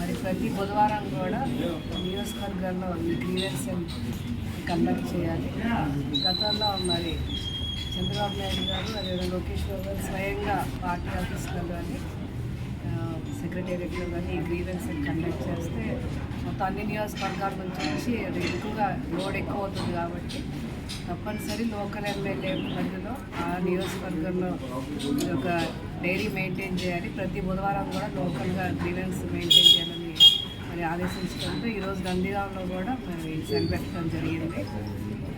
మరి ప్రతి బుధవారం కూడా నియోజకవర్గాల్లో ఈ గ్రీవెన్స్ కండక్ట్ చేయాలి. గతంలో మరి చంద్రబాబు నాయుడు గారు అదేవిధంగా లోకేష్ బాబు గారు స్వయంగా పార్టీ ఆఫీస్లో కానీ సెక్రటేరియట్లో కానీ ఈ గ్రీవెన్స్ కండక్ట్ చేస్తే మొత్తం అన్ని నియోజకవర్గాల నుంచి వచ్చి అది ఎక్కువగా లోడ్ ఎక్కువ అవుతుంది కాబట్టి తప్పనిసరి లోకల్ ఎమ్మెల్యే పరిధిలో ఆ నియోజకవర్గంలో ఇది ఒక డైరీ మెయింటైన్ చేయాలి. ప్రతి బుధవారం కూడా లోకల్గా గ్రీవెన్స్ మెయింటైన్ చేయాలి. మరి ఆదేశించడంతో ఈరోజు నందిగాంలో కూడా మరి సెల్ పెట్టడం జరిగింది.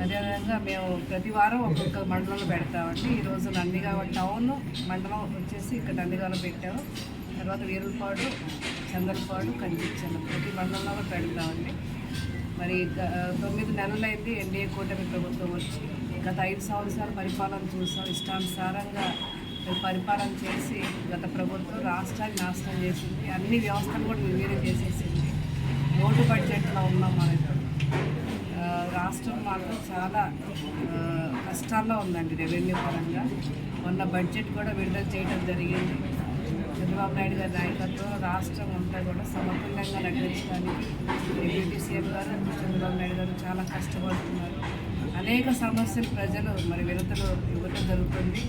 అదేవిధంగా మేము ప్రతి వారం ఒక్కొక్క మండలంలో పెడతామండి. ఈరోజు నందిగామ టౌన్ మండలం వచ్చేసి ఇక్కడ నందిగామలో పెట్టాము. తర్వాత వీరులపాడు చంద్రపాడు కనిపించాను ప్రతి మండలంలో పెడతామండి. మరి తొమ్మిది నెలలైంది ఎన్డీఏ కూటమి ప్రభుత్వం వచ్చి గత ఐదు సంవత్సరాలు పరిపాలన చూసాం. ఇష్టానుసారంగా పరిపాలన చేసి గత ప్రభుత్వం రాష్ట్రాన్ని నాశనం చేసింది. అన్ని వ్యవస్థలు కూడా నిర్వీర్యం చేసేసింది. ఓటు బడ్జెట్లో ఉన్నాం మనం రాష్ట్రం మాత్రం చాలా కష్టాల్లో ఉందండి రెవెన్యూ పరంగా. మొన్న బడ్జెట్ కూడా విడుదల చేయడం జరిగింది. చంద్రబాబు నాయుడు గారి నాయకత్వం రాష్ట్రం అంతా కూడా సమతుల్యంగా నడిపించడానికి డిప్యూటీ సీఎం గారు చంద్రబాబు నాయుడు గారు చాలా కష్టపడుతున్నారు. అనేక సమస్యలు ప్రజలు మరి విడతలు ఇవ్వటం జరుగుతుంది.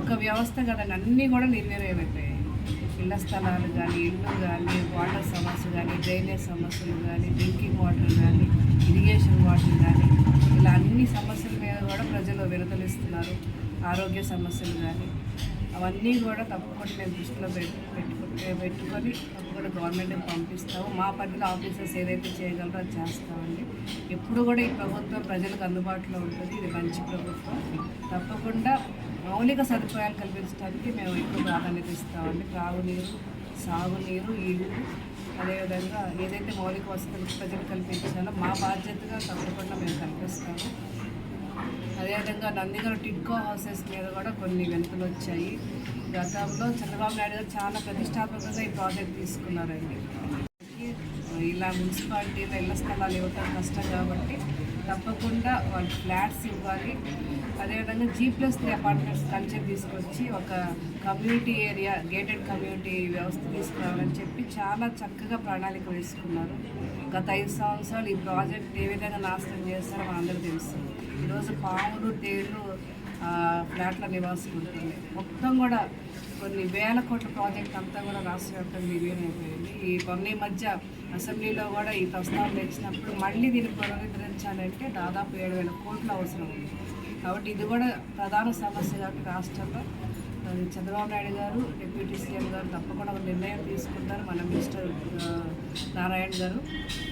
ఒక వ్యవస్థ కదండి అన్నీ కూడా నిర్వీర్యమైపోయాయి ఇళ్ళ స్థలాలు కానీ ఇల్లు కానీ వాటర్ సమస్య కానీ డ్రైనేజ్ సమస్యలు కానీ డ్రింకింగ్ వాటర్ కానీ ఇరిగేషన్ వాటర్ కానీ ఇలా అన్ని సమస్యల మీద కూడా ప్రజలు విడుదలిస్తున్నారు ఆరోగ్య సమస్యలు కానీ అవన్నీ కూడా తప్పకుండా మేము దృష్టిలో పెట్టు పెట్టుకుంటే పెట్టుకొని తప్పకుండా గవర్నమెంట్కి పంపిస్తాము. మా పరిధిలో ఆఫీసర్స్ ఏదైతే చేయగలరో అది చేస్తామండి. ఎప్పుడు కూడా ఈ ప్రభుత్వం ప్రజలకు అందుబాటులో ఉంటుంది. ఇది మంచి ప్రభుత్వం. తప్పకుండా మౌలిక సదుపాయాలు కల్పించడానికి మేము ఎక్కువ ప్రాధాన్యత ఇస్తామండి త్రాగునీరు సాగునీరు ఇళ్ళు అదేవిధంగా ఏదైతే మౌలిక వసతులు ప్రజలు కల్పించాలో మా బాధ్యతగా తప్పకుండా మేము కల్పిస్తాము. అదేవిధంగా నందిగారు టిడ్కో హౌసెస్ మీద కూడా కొన్ని వెనుకలు వచ్చాయి. గతంలో చంద్రబాబు నాయుడు గారు చాలా ప్రతిష్టాత్మకంగా ఈ ప్రాజెక్ట్ తీసుకున్నారండి. ఇలా మున్సిపాలిటీలో ఇళ్ళ స్థలాలు ఇవ్వటం కష్టం కాబట్టి తప్పకుండా వాళ్ళు ఫ్లాట్స్ ఇవ్వాలి. అదేవిధంగా G plus three apartments culture తీసుకొచ్చి ఒక కమ్యూనిటీ ఏరియా గేటెడ్ కమ్యూనిటీ వ్యవస్థ తీసుకురావాలని చెప్పి చాలా చక్కగా ప్రణాళిక వేసుకున్నారు. గత ఐదు సంవత్సరాలు ఈ ప్రాజెక్ట్ ఏ విధంగా నాశనం చేస్తారో మనందరూ తెలుసు. ఈరోజు పాములు తేళ్ళు ఫ్లాట్ల నివాసం ఉంటుంది. మొత్తం కూడా కొన్ని వేల కోట్ల ప్రాజెక్ట్ అంతా కూడా రాష్ట్ర వ్యాప్తంగా విలీనం అయిపోయింది ఈ కొన్ని మధ్య అసెంబ్లీలో కూడా ఈ ప్రస్తావన తెచ్చినప్పుడు మళ్ళీ దీన్ని పునరుద్ధరించాలంటే దాదాపు ఏడు వేల కోట్లు అవసరం ఉంది. కాబట్టి ఇది కూడా ప్రధాన సమస్య కాబట్టి రాష్ట్రంలో చంద్రబాబు నాయుడు గారు డిప్యూటీ సీఎం గారు తప్పకుండా ఒక నిర్ణయం తీసుకుంటారు మన మినిస్టర్ నారాయణ గారు.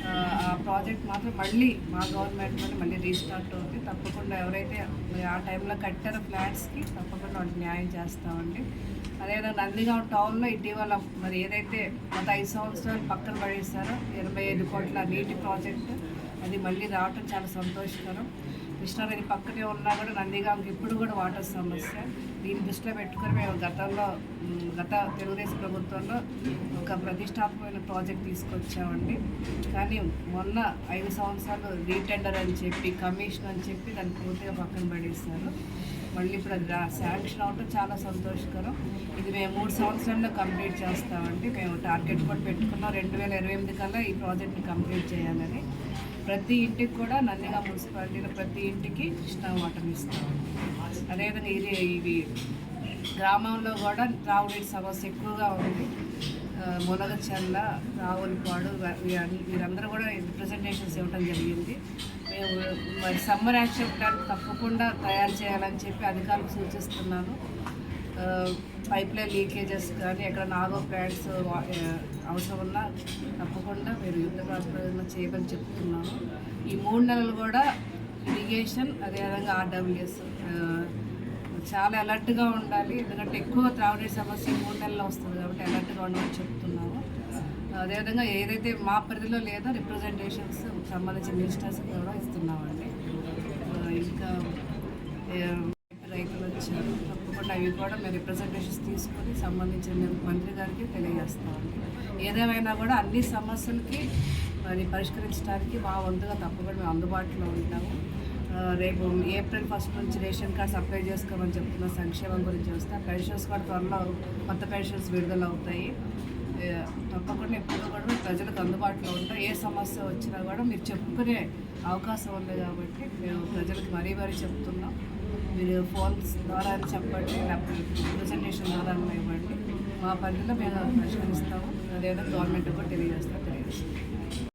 ఆ, ప్రాజెక్ట్ మాత్రం మళ్ళీ మా గవర్నమెంట్ మళ్ళీ రీస్టార్ట్ అవుతుంది. తప్పకుండా ఎవరైతే ఆ టైంలో కట్టారో ఫ్లాట్స్కి తప్పకుండా వాళ్ళకి న్యాయం చేస్తామండి. అదేవిధంగా నందిగాం టౌన్లో ఇటీవల మరి ఏదైతే గత ఐదు సంవత్సరాలు పక్కన పడేస్తారో ఎనభై ఐదు కోట్ల నీటి ప్రాజెక్టు అది మళ్ళీ రావటం చాలా సంతోషకరం. కృష్ణానది పక్కనే ఉన్నా కూడా నందిగాంకి ఇప్పుడు కూడా వాటర్ సమస్య. దీన్ని దృష్టిలో పెట్టుకొని మేము గతంలో గత తెలుగుదేశం ప్రభుత్వంలో ఒక ప్రతిష్టాత్మకమైన ప్రాజెక్ట్ తీసుకొచ్చామండి. కానీ మొన్న ఐదు సంవత్సరాలు రీటెండర్ అని చెప్పి కమిషన్ అని చెప్పి దాన్ని పూర్తిగా పక్కన పడేస్తారు మళ్ళీ ఇప్పుడు అది రా- శాంక్షన్ అవటం చాలా సంతోషకరం. ఇది మేము మూడు సంవత్సరాల్లో కంప్లీట్ చేస్తామండి. మేము టార్గెట్ కూడా పెట్టుకున్నాం. రెండు వేల ఇరవై ఎనిమిది కల్లా ఈ ప్రాజెక్ట్ని కంప్లీట్ చేయాలని. ప్రతి ఇంటికి కూడా నందిగా మున్సిపాలిటీలో ప్రతి ఇంటికి కృష్ణా వాటర్ ఇస్తాం. అదేవిధంగా ఇది ఇవి గ్రామంలో కూడా త్రాగునీటి సమస్య ఎక్కువగా ఉంది. ఆ, మునగచర్ల రావులపాడు వీరందరూ కూడా రిప్రజెంటేషన్స్ ఇవ్వడం జరిగింది. మేము మరి సమ్మర్ యాక్షన్ ప్లాన్ తప్పకుండా తయారు చేయాలని చెప్పి అధికారులకు సూచిస్తున్నాను. పైప్ లైన్ లీకేజెస్ కానీ ఎక్కడ నాగో ప్లాంట్స్ అవసరం ఉన్నా తప్పకుండా మీరు యుద్ధ ప్రాతిపదికన చేయమని చెప్తున్నాను. ఈ మూడు నెలలు కూడా ఇరిగేషన్ అదేవిధంగా ఆర్డబ్ల్యూఎస్ చాలా అలర్ట్గా ఉండాలి. ఎందుకంటే ఎక్కువ త్రాగునీటి సమస్య మూడు నెలల్లో వస్తుంది కాబట్టి అలర్ట్గా ఉండమని చెప్తున్నాము అదేవిధంగా ఏదైతే మా పరిధిలో లేదో రిప్రజెంటేషన్స్ సంబంధించిన మినిస్టర్స్ కూడా ఇస్తున్నామండి. ఇంకా రైతులు వచ్చారు. తప్పకుండా అవి కూడా మేము రిప్రజెంటేషన్స్ తీసుకొని సంబంధించిన మంత్రి గారికి తెలియజేస్తామండి ఏదేమైనా కూడా అన్ని సమస్యలకి మరి పరిష్కరించడానికి మా వంతుగా తప్పకుండా మేము అందుబాటులో ఉంటాము. రేపు ఏప్రిల్ ఫస్ట్ నుంచి రేషన్ కార్డ్ అప్లై చేసుకోమని చెప్తున్న సంక్షేమం గురించి వస్తే పెన్షన్స్ కూడా త్వరలో కొత్త పెన్షన్స్ విడుదల అవుతాయి తప్పకుండా ఎప్పుడు కూడా మేము ప్రజలకు అందుబాటులో ఉంటాం. ఏ సమస్య వచ్చినా కూడా మీరు చెప్పుకునే అవకాశం ఉంది కాబట్టి మేము ప్రజలకు మరీ మరీ చెప్తున్నాం. మీరు ఫోన్స్ ద్వారా చెప్పండి లేకపోతే ప్రెజెంటేషన్ ద్వారా ఇవ్వండి. మా పరిధిలో మేము పరిష్కరిస్తాము. అదేవిధంగా గవర్నమెంట్ కూడా తెలియజేస్తాం తెలియజేస్తాం